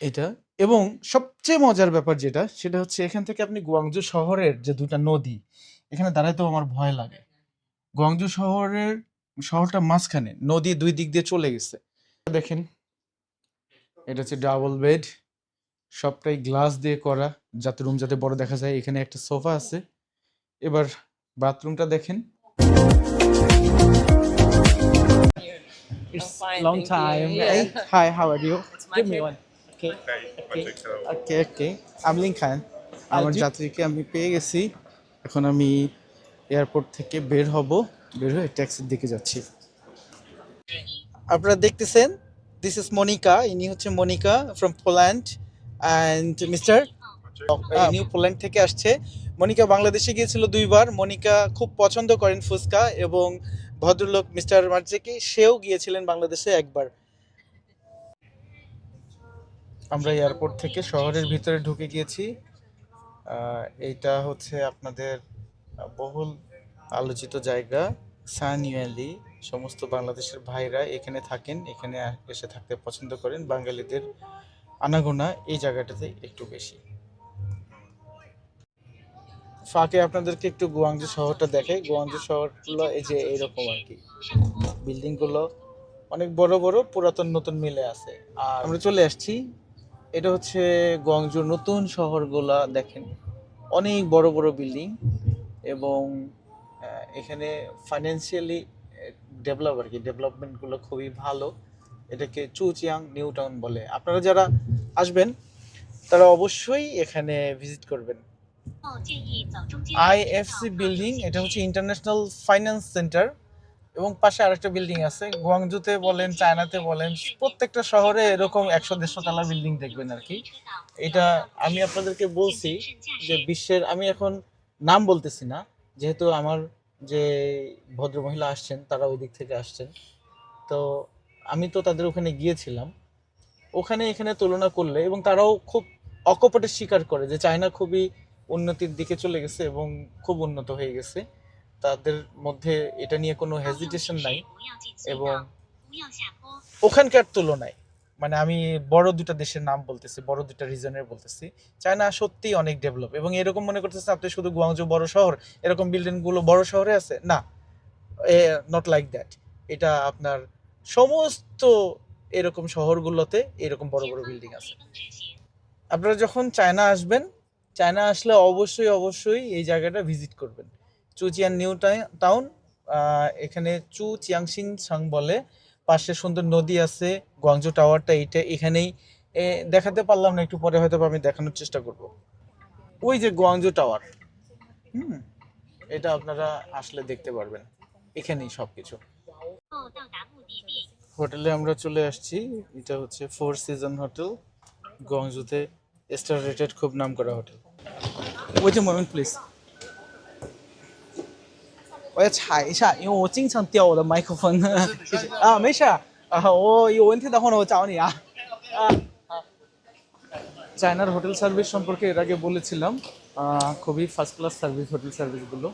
এটা এবং সবচেয়ে মজার ব্যাপার যেটা সেটা হচ্ছে এখান থেকে আপনি গুয়াংজু শহরের যে দুটা নদী এখানে দাঁড়াইতেও আমার ভয় লাগে গুয়াংজু শহরের শহরটা মাঝখানে নদী দুই দিক দিয়ে চলে গেছে দেখেন এটা হচ্ছে ডাবল বেড সবটাই গ্লাস দিয়ে করা যাতে রুম যাতে বড় দেখা যায় এখানে একটা সোফা আছে এবার বাথরুমটা দেখেন It's long time. Yeah. Hey, hi, how are you? It's my Give me one. ওকে ওকে আমি লিঙ্কান আমার যাত্রীকে আমি পেয়ে গেছি। এখন আমি এয়ারপোর্ট থেকে বের হব। বের হয়ে ট্যাক্সির দিকে যাচ্ছি। আপনারা দেখতেছেন দিস ইজ মনিকা ইনি হচ্ছে Monika from Poland and mister new Poland থেকে আসছে। মনিকা বাংলাদেশে গিয়েছিল দুইবার। মনিকা খুব পছন্দ করেন ফুচকা এবং ভদ্রলোক মিস্টার মার্জেকি সেও গিয়েছিলেন বাংলাদেশে একবার। আমরা এয়ারপোর্ট থেকে শহরের ভিতরে ঢুকে গিয়েছি। এইটা হচ্ছে আপনাদের বহুল আলোচিত জায়গা সানিয়ালি সমস্ত বাংলাদেশের ভাইরা এখানে থাকেন, এখানে এসে থাকতে পছন্দ করেন। বাঙালিদের আনাগোনা এই জায়গাটাতে একটু বেশি। ফাঁকে আপনাদেরকে একটু গুয়াংজু শহরটা দেখাই গুয়াংজু শহরগুলো এই যে এইরকম আর কি। বিল্ডিংগুলো অনেক বড় বড়, পুরাতন নতুন মিলে আছে। আর আমরা চলে আসছি এটা হচ্ছে গুয়াংজুর নতুন শহরগুলা দেখেন। অনেক বড় বড় বিল্ডিং এবং এখানে ফাইন্যান্সিয়ালি ডেভেলপ আর কি ডেভেলপমেন্টগুলো খুবই ভালো। এটাকে চুচিয়াং নিউ টাউন বলে। আপনারা যারা আসবেন তারা অবশ্যই এখানে ভিজিট করবেন। আইএফসি বিল্ডিং এটা হচ্ছে ইন্টারন্যাশনাল ফাইন্যান্স সেন্টার এবং পাশে আরেকটা বিল্ডিং আছে। গুয়াংজুতে বলেন, চায়নাতে বলেন, প্রত্যেকটা শহরে এরকম একশো দেড়শো তলা বিল্ডিং দেখবেন আর কি। এটা আমি আপনাদেরকে বলছি যে বিশ্বের, আমি এখন নাম বলতেছি না, যেহেতু আমার যে ভদ্রমহিলা আসছেন, তারা ওই দিক থেকে আসছেন। তো আমি তো তাদের ওখানে গিয়েছিলাম। ওখানে এখানে তুলনা করলে, এবং তারাও খুব অকপটে স্বীকার করে যে চায়না খুবই উন্নতির দিকে চলে গেছে এবং খুব উন্নত হয়ে গেছে। তাদের মধ্যে এটা নিয়ে কোনো হেজিটেশন নাই এবং ওখানকার তুলনায় মানে আমি বড় দুটা দেশের নাম বলতেছি, বড় দুটা রিজনের বলতেছি, চায়না সত্যি অনেক ডেভেলপ এবং এরকম মনে করতেছে আপনি শুধু গুয়াংজু বড় শহর, এরকম বিল্ডিংগুলো বড় শহরে আছে? না নট লাইক দ্যাট এটা আপনার সমস্ত এরকম শহরগুলোতে এরকম বড় বড় বিল্ডিং আছে। আপনারা যখন চায়না আসবেন, চায়না আসলে অবশ্যই অবশ্যই এই জায়গাটা ভিজিট করবেন। চুচিয়ান নিউ টাউন এখানে চু চিয়াংসিং সাং বলে। পাশে সুন্দর নদী আছে গুয়াংজু টাওয়ারটা এইটা এখানেই। দেখাতে পারলাম না, একটু পরে হয়তো আমি দেখানোর চেষ্টা করব। ওই যে গুয়াংজু টাওয়ার। হুম, এটা আপনারা আসলে দেখতে পারবেন। এখানেই সব কিছু হোটেলে আমরা চলে আসছি। এটা হচ্ছে ফোর সিজন হোটেল গুয়াংজুতে স্টার রেটেড খুব নাম করা হোটেল। ওই যে মোমেন্ট প্লিজ 我要踩一下，因为我经常掉我的麦克风。谢谢啊，没事儿啊，我有问题的话呢，我找你啊。啊， চায়নার হোটেল সার্ভিস সম্পর্কে এর আগে বলেছিলাম আহ, খুবই ফার্স্ট ক্লাস সার্ভিস হোটেল সার্ভিসগুলো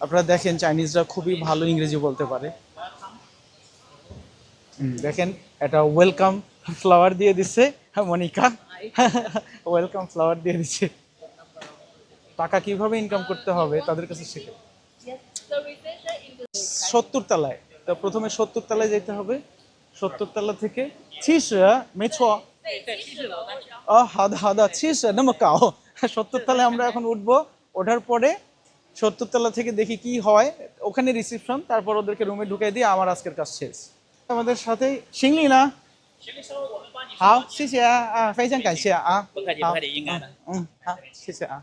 আপনারা দেখেন চাইনিজরা খুবই ভালো ইংরেজি বলতে পারে হুম, দেখেন এটা ওয়েলকাম ফ্লাওয়ার দিয়ে দিচ্ছে হ্যাঁ, মনিকা ওয়েলকাম ফ্লাওয়ার দিয়ে দিচ্ছে টাকা কিভাবে ইনকাম করতে হবে তাদের কাছে শেখে সত্তর তলায় তো প্রথমে সত্তর তলায় যেতে হবে সত্তর তলা থেকে ছিস মেছো 哦，好的好的，七十那么高，সত্তর তলায় আমরা এখন উঠবো ওঠার পরে সত্তর তলা থেকে দেখি কি হয় ওখানে রিসিপশন তারপর ওদেরকে রুমে ঢুকিয়ে দিয়ে আমার আজকের কাজ শেষ আমাদের সাথে সিংলি না 好，谢谢啊啊，非常感谢啊，不客气，好不客气，应该的。嗯，好，谢谢啊，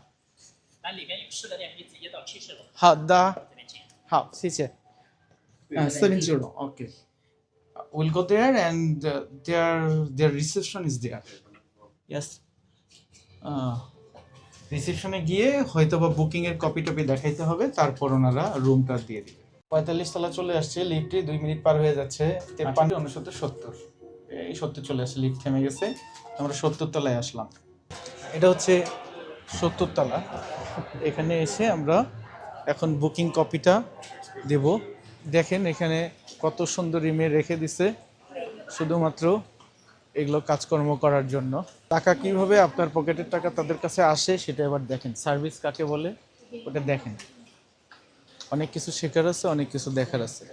咱里面有吃的店，可以直接到七十楼好的，这边请。 好，谢谢。Uh, seven zero. Okay. Uh, We'll go there, and uh, their their reception is there. Yes. রিসেপশনে গিয়ে হয়তো বা বুকিং এর কপি টপি দেখাইতে হবে তারপর ওনারা রুমটা দিয়ে দিবে পঁয়তাল্লিশ তলা চলে আসছে লিফটে দুই মিনিট পার হয়ে যাচ্ছে তেপ্পান্ন উনসত্তর সত্তর এই সত্তর চলে আসছে লিফট থেমে গেছে আমরা সত্তর তলায় আসলাম এটা হচ্ছে সত্তর তলা এখানে এসে আমরা এখন বুকিং কপিটা দেব। দেখেন এখানে কত সুন্দর ইমেল রেখে দিছে। শুধুমাত্র এগুলো কাজকর্ম করার জন্য। টাকা কীভাবে আপনার পকেটের টাকা তাদের কাছে আসে সেটা এবার দেখেন। সার্ভিস কাকে বলে ওটা দেখেন। অনেক কিছু শেখার আছে, অনেক কিছু দেখার আছে।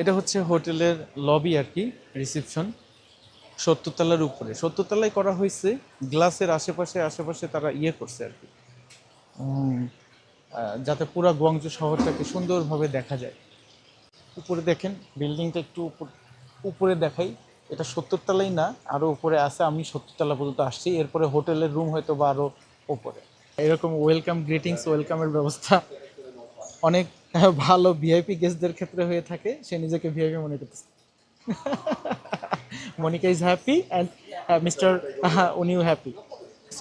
এটা হচ্ছে হোটেলের লবি আর কি রিসেপশন সত্তর তলার উপরে। সত্তর তলায় করা হয়েছে গ্লাসের আশেপাশে আশেপাশে তারা ইয়ে করছে আর কি। যাতে পুরো গুয়াংজু শহরটাকে সুন্দরভাবে দেখা যায়। উপরে দেখেন, বিল্ডিংটা একটু উপর দেখাই। এটা সত্তর তলাই না আরও উপরে আছে, আমি সত্তর তলা পর্যন্ত আসছি। এরপরে হোটেলের রুম হয়তো বা আরও উপরে। এরকম ওয়েলকাম, গ্রিটিংস, ওয়েলকামের ব্যবস্থা অনেক ভালো ভিআইপি গেস্টদের ক্ষেত্রে হয়ে থাকে। সে নিজেকে ভিআইপি মনে করতেছে। Monika is happy and mister উনিও হ্যাপি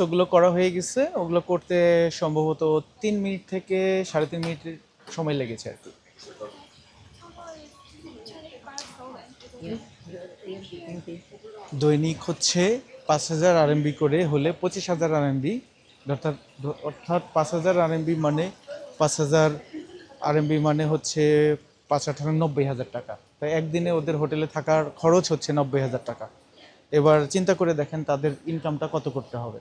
ওগুলো করা হয়ে গেছে। ওগুলো করতে সম্ভবত তিন মিনিট থেকে সাড়ে তিন মিনিট সময় লেগেছে আর কি। দৈনিক হচ্ছে পাঁচ হাজার আরএমবি করে হলে পঁচিশ হাজার আরএমবি। অর্থাৎ অর্থাৎ পাঁচ হাজার আরএমবি মানে পাঁচ হাজার আরএমবি মানে হচ্ছে পাঁচ আঠারো নব্বই হাজার টাকা। তাই একদিনে ওদের হোটেলে থাকার খরচ হচ্ছে নব্বই হাজার টাকা। এবার চিন্তা করে দেখেন তাদের ইনকামটা কত করতে হবে।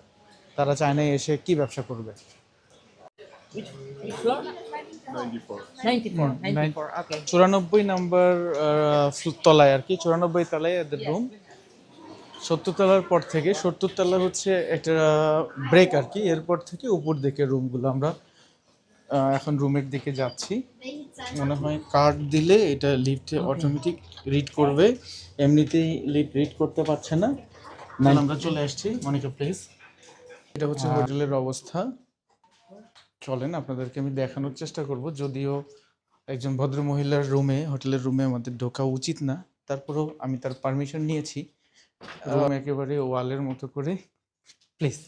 তারা চায়নায় এসে কি ব্যবসা করবে Which floor? 94. 94. 94. Okay. চুরানব্বই নাম্বার তলায় আর কি চুরানব্বই তলায় এদের রুম সত্তর তলার পর থেকে সত্তর তলা হচ্ছে একটা ব্রেক আর কি এরপর থেকে উপর দিকে রুমগুলো আমরা এখন রুমের দিকে যাচ্ছি মনে হয় কার্ড দিলে এটা লিফটে অটোমেটিক রিড করবে এমনিতেই লিফট রিড করতে পারছে না না আমরা চলে আসছি মনিকা প্লিজ এটা হচ্ছে হোটেলের অবস্থা। চলেন আপনাদেরকে আমি দেখানোর চেষ্টা করব। যদিও একজন ভদ্র মহিলার রুমে হোটেলের রুমে আমাদের ঢোকা উচিত না। তারপরেও আমি তার পারমিশন নিয়েছি। রুম একেবারে ওয়ালের মতো করে। Please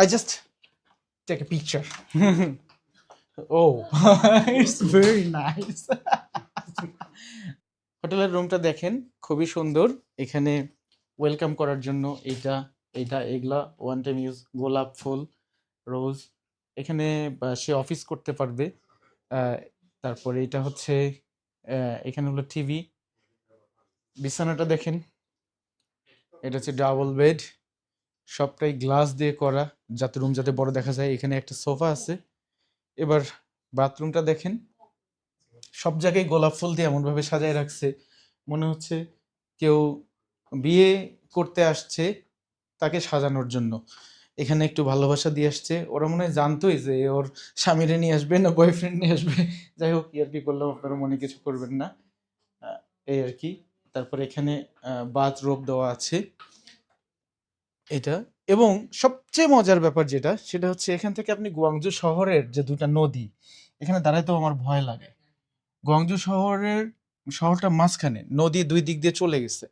I just take a picture O it's very nice হোটেলের রুমটা দেখেন খুবই সুন্দর। এখানে ওয়েলকাম করার জন্য এইটা এইটা এগুলা ওয়ান টাইম ইউজ গোলাপ ফুল রোজ এখানে সে অফিস করতে পারবে। তারপরে এটা হচ্ছে এখানে হলো টিভি বিছানাটা দেখেন। এটা হচ্ছে ডাবল বেড সবটাই গ্লাস দিয়ে করা, যাতে রুম যাতে বড় দেখা যায়। এখানে একটা সোফা আছে। এবার বাথরুমটা দেখেন। সব জায়গায় গোলাপ ফুল দিয়ে এমনভাবে সাজায় রাখছে। মনে হচ্ছে কেউ বিয়ে করতে আসছে। তাকে সাজানোর জন্য। এখানে একটু ভালোবাসা দিয়ে আসছে। ওরা মনে হয় জানতোই যে ওর স্বামীরে নিয়ে আসবে না বয়ফ্রেন্ড নিয়ে আসবে। যাই হোক আর কি করলাম, আপনারা মনে কিছু করবেন না। এই আর কি তারপর এখানে বাথ রোপ দেওয়া আছে। এটা। এবং সবচেয়ে মজার ব্যাপার যেটা, সেটা হচ্ছে এখান থেকে আপনি গুয়াংজু শহরের যে দুটা নদী, এখানে দাঁড়াইতেও আমার ভয় লাগে। গুয়াংজু শহরের শহরটা মাঝখানে নদী দুই দিক দিয়ে চলে গেছে।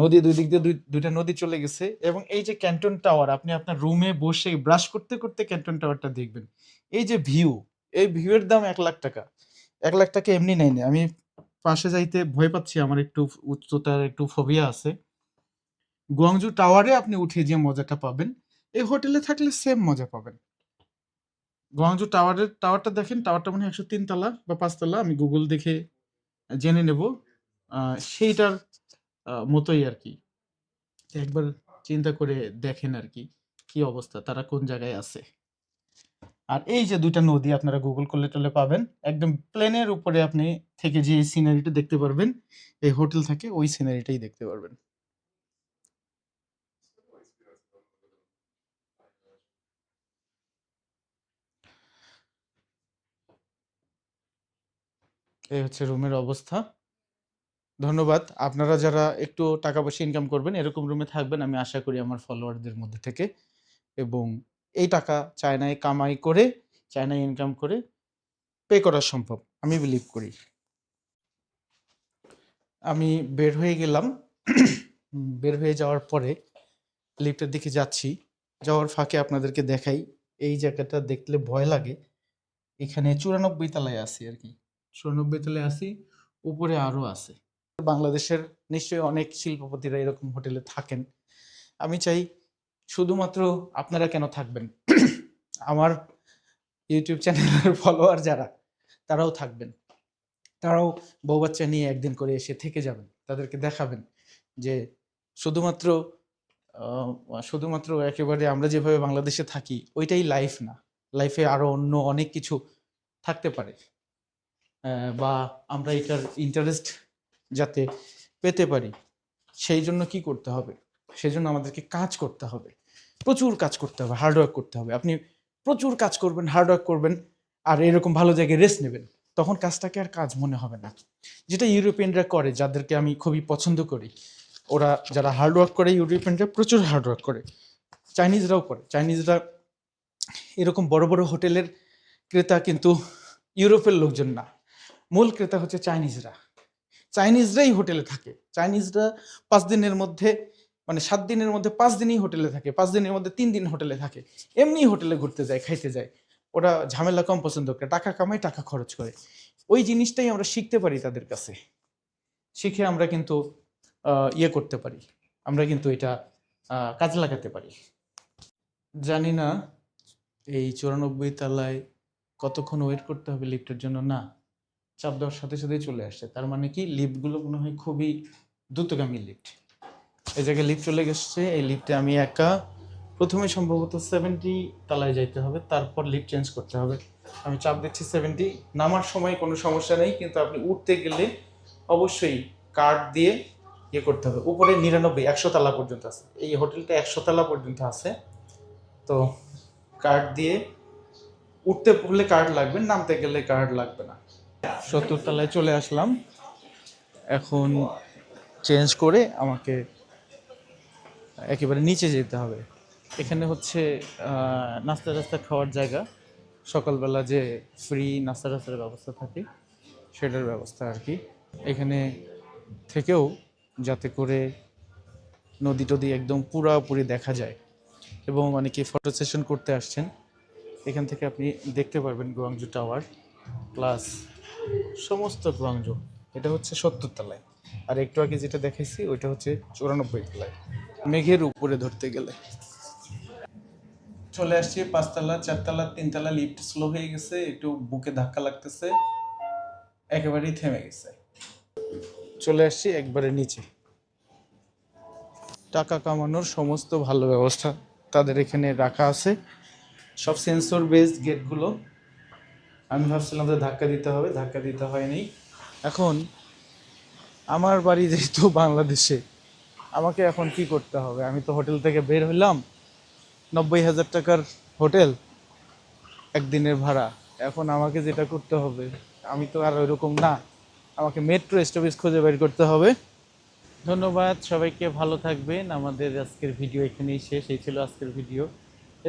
নদী দুই দিক দিয়ে দুই দুইটা নদী চলে গেছে এবং এই যে ক্যান্টন টাওয়ার, আপনি আপনার রুমে বসে ব্রাশ করতে করতে ক্যান্টন টাওয়ারটা দেখবেন। এই যে ভিউ এই ভিউয়ের দাম এক লাখ টাকা। এক লাখ টাকা এমনি নেয়নি আমি পাশে যাইতে ভয় পাচ্ছি, আমার একটু উচ্চতার একটু ফোবিয়া আছে। গুয়াংজু টাওয়ারে আপনি উঠে যে মজাটা পাবেন, এই হোটেলে থাকলে সেম মজা পাবেন। গুয়াংজু টাওয়ারের, টাওয়ারটা দেখেন, টাওয়ারটা মনে হয় একশো তিন তলা বা পাঁচতলা আমি গুগল দেখে জেনে নেব। সেইটার মতোই আর কি একবার চিন্তা করে দেখেন আর কি কি অবস্থা, তারা কোন জায়গায় আছে? আর এই যে দুইটা নদী আপনারা গুগল করলে টলে পাবেন, একদম প্লেনের উপরে আপনি থেকে যে সিনারিটা দেখতে পারবেন, এই হোটেল থাকে, ওই সিনারিটাই দেখতে পারবেন। এই হচ্ছে রুমের অবস্থা। ধন্যবাদ। আপনারা যারা একটু টাকা পয়সা ইনকাম করবেন, এরকম রুমে থাকবেন, আমি আশা করি আমার ফলোয়ারদের মধ্যে থেকে। এবং এই টাকা চায়নায় কামাই করে, চায়নায় ইনকাম করে পে করা সম্ভব, আমি বিলিভ করি। আমি বের হয়ে গেলাম। বের হয়ে যাওয়ার পরে লিফটের দিকে যাচ্ছি। যাওয়ার ফাঁকে আপনাদেরকে দেখাই, এই জায়গাটা দেখলে ভয় লাগে। এখানে চুরানব্বই তলায় আছি আর কি। চুরানব্বই তলায় আছি, উপরে আরও আছে। বাংলাদেশের নিশ্চয়ই অনেক শিল্পপতিরা এরকম হোটেলে থাকেন। আমি চাই শুধুমাত্র আপনারা কেন থাকবেন? আমার ইউটিউব চ্যানেলের ফলোয়ার যারা, তারাও থাকবেন। তারাও বউ বাচ্চা নিয়ে একদিন করে এসে থেকে যাবেন, তাদেরকে দেখাবেন যে শুধুমাত্র শুধুমাত্র একেবারে আমরা যেভাবে বাংলাদেশে থাকি, ওইটাই লাইফ না। লাইফে আরও অন্য অনেক কিছু থাকতে পারে। বা আমরা এটার ইন্টারেস্ট যাতে পেতে পারি। সেই জন্য কি করতে হবে? সেই জন্য আমাদেরকে কাজ করতে হবে। প্রচুর কাজ করতে হবে হার্ডওয়ার্ক করতে হবে। আপনি প্রচুর কাজ করবেন হার্ডওয়ার্ক করবেন, আর এরকম ভালো জায়গায় রেস্ট নেবেন। তখন কাজটাকে আর কাজ মনে হবে না। যেটা ইউরোপিয়ানরা করে, যাদেরকে আমি খুবই পছন্দ করি, ওরা যারা হার্ডওয়ার্ক করে, ইউরোপিয়ানরা প্রচুর হার্ডওয়ার্ক করে। চাইনিজরাও করে। চাইনিজরা এরকম বড় বড় হোটেলের ক্রেতা কিন্তু ইউরোপের লোকজন না। মূল ক্রেতা হচ্ছে চাইনিজরা। চাইনিজরাই হোটেলে থাকে। চাইনিজরা পাঁচ দিনের মধ্যে মানে সাত দিনের মধ্যে পাঁচ দিনই হোটেলে থাকে, পাঁচ দিনের মধ্যে তিন দিন হোটেলে থাকে। এমনি হোটেলে ঘুরতে যায়, খাইতে যায়। ওরা ঝামেলা কম পছন্দ করে, টাকা কামায়, টাকা খরচ করে। ওই জিনিসটাই আমরা শিখতে পারি তাদের কাছে। শিখে আমরা কিন্তু ইয়ে করতে পারি। আমরা কিন্তু এটা কাজে লাগাতে পারি। জানি না, এই চুরানব্বই তালায় কতক্ষণ ওয়েট করতে হবে লিফটের জন্য? না। চাপ দেওয়ার সাথে সাথেই চলে আসছে। তার মানে কি? লিফটগুলো মনে হয় খুবই দ্রুতগামী লিফট এই জায়গায় লিফট চলে গেছে। এই লিফটে আমি একা। প্রথমে সম্ভবত সেভেন্টি তলায় যাইতে হবে। তারপর লিফট চেঞ্জ করতে হবে। আমি চাপ দিচ্ছি সেভেন্টি নামার সময় কোনো সমস্যা নেই, কিন্তু আপনি উঠতে গেলে অবশ্যই কার্ড দিয়ে ইয়ে করতে হবে। উপরে নিরানব্বই, একশো তালা পর্যন্ত আছে। এই হোটেলটা একশো তালা পর্যন্ত আছে। তো কার্ড দিয়ে উঠতে পড়লে কার্ড লাগবে, নামতে গেলে কার্ড লাগবে না। সত্তর তলায় চলে আসলাম। এখন চেঞ্জ করে আমাকে একেবারে নিচে যেতে হবে। এখানে হচ্ছে নাস্তা টাস্তা খাওয়ার জায়গা। সকালবেলা যে ফ্রি নাস্তা টাস্তার ব্যবস্থা থাকে, সেটার ব্যবস্থা আর কি। এখানে থেকেও যাতে করে নদী টদি একদম পুরাপুরি দেখা যায় এবং অনেকে ফটো সেশন করতে আসছেন। এখান থেকে আপনি দেখতে পারবেন গোয়াংজু টাওয়ার প্লাস সমস্ত গোয়াংজু এটা হচ্ছে সত্তর তলায়। আর একটু আগে যেটা দেখাইছি, ওইটা হচ্ছে চুরানব্বই তলায়। মেঘের উপরে ধরতে গেলে। চলে আসছি পাঁচতলা, চারতলা, তিনতলা লিফট স্লো হয়ে গেছে, একটু বুকে ধাক্কা লাগতেছে, একেবারেই থেমে গেছে। চলে আসছি একবারে নিচে। টাকা কামানোর সমস্ত ভালো ব্যবস্থা তাদের এখানে রাখা আছে। সব সেন্সর বেসড গেটগুলো আমি ভাবছিলাম যে ধাক্কা দিতে হবে, ধাক্কা দিতে হয়নি। এখন আমার বাড়ি যেহেতু বাংলাদেশে, আমাকে এখন কি করতে হবে? আমি তো হোটেল থেকে বের হইলাম, নব্বই হাজার টাকার হোটেল, একদিনের ভাড়া। এখন আমাকে যেটা করতে হবে, আমি তো আর ওইরকম না, আমাকে মেট্রো স্টপেজ খুঁজে বের করতে হবে। ধন্যবাদ, সবাইকে ভালো থাকবেন। আমাদের আজকের ভিডিও এখানেই শেষ, এই ছিল আজকের ভিডিও।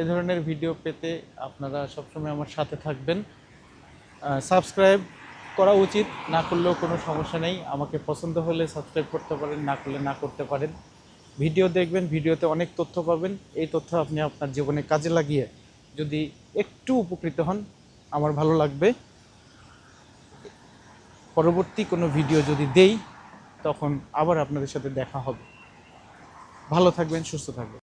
এ ধরনের ভিডিও পেতে আপনারা সবসময় আমার সাথে থাকবেন। সাবস্ক্রাইব করা উচিত, না করলেও কোনো সমস্যা নেই। আমাকে পছন্দ হলে সাবস্ক্রাইব করতে পারেন, না করলে না করতে পারেন। ভিডিও দেখবেন, ভিডিওতে অনেক তথ্য পাবেন। এই তথ্য আপনি আপনার জীবনে কাজে লাগিয়ে যদি একটু উপকৃত হন, আমার ভালো লাগবে। পরবর্তী কোনো ভিডিও যদি দেই, তখন আবার আপনাদের সাথে দেখা হবে। ভালো থাকবেন, সুস্থ থাকবেন।